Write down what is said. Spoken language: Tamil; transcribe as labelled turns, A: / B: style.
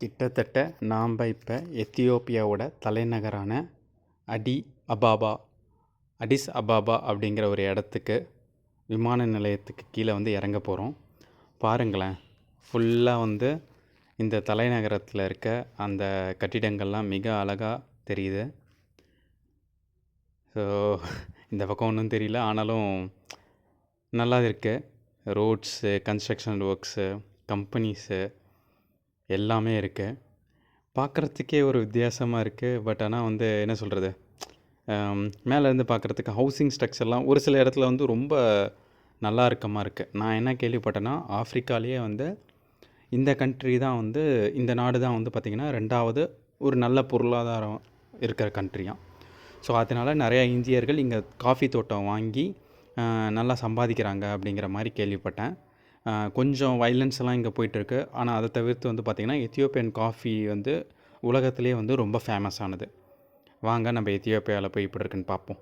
A: கிட்டத்தட்ட நாம் இப்போ எத்தியோப்பியாவோட தலைநகரான அடி அபாபா அடிஸ் அபாபா அப்படிங்கிற ஒரு இடத்துக்கு விமான நிலையத்துக்கு கீழே வந்து இறங்க போகிறோம் பாருங்களேன் ஃபுல்லாக வந்து இந்த தலைநகரத்தில் இருக்க அந்த கட்டிடங்கள்லாம் மிக அழகாக தெரியுது. ஸோ இந்த பக்கம் ஒன்றும் தெரியல ஆனாலும் நல்லா இருக்குது ரோட்ஸு கன்ஸ்ட்ரக்ஷன் ஒர்க்ஸு கம்பெனிஸு எல்லாமே இருக்குது பார்க்குறதுக்கே ஒரு வித்தியாசமாக இருக்குது பட் ஆனால் வந்து என்ன சொல்கிறது மேலேருந்து பார்க்குறதுக்கு ஹவுசிங் ஸ்ட்ரக்சர்லாம் ஒரு சில இடத்துல வந்து ரொம்ப நல்லா இருக்கமாக இருக்குது நான் என்ன கேள்விப்பட்டேன்னா ஆஃப்ரிக்காலேயே வந்து இந்த கண்ட்ரி தான் வந்து இந்த நாடு தான் வந்து பார்த்திங்கன்னா ரெண்டாவது ஒரு நல்ல பொருளாதாரம் இருக்கிற கண்ட்ரியாக ஸோ அதனால் நிறையா இந்தியர்கள் இங்கே காஃபி தோட்டம் வாங்கி நல்லா சம்பாதிக்கிறாங்க அப்படிங்கிற மாதிரி கேள்விப்பட்டேன். கொஞ்சம் வைலன்ஸ் எல்லாம் இங்கே போயிட்டுருக்கு. ஆனால் அதை தவிர்த்து வந்து பார்த்திங்கன்னா எத்தியோப்பியன் காஃபி வந்து உலகத்திலே வந்து ரொம்ப ஃபேமஸ் ஆனது. வாங்க நம்ம எத்தியோப்பியாவில் போய் இப்படி இருக்குன்னு பார்ப்போம்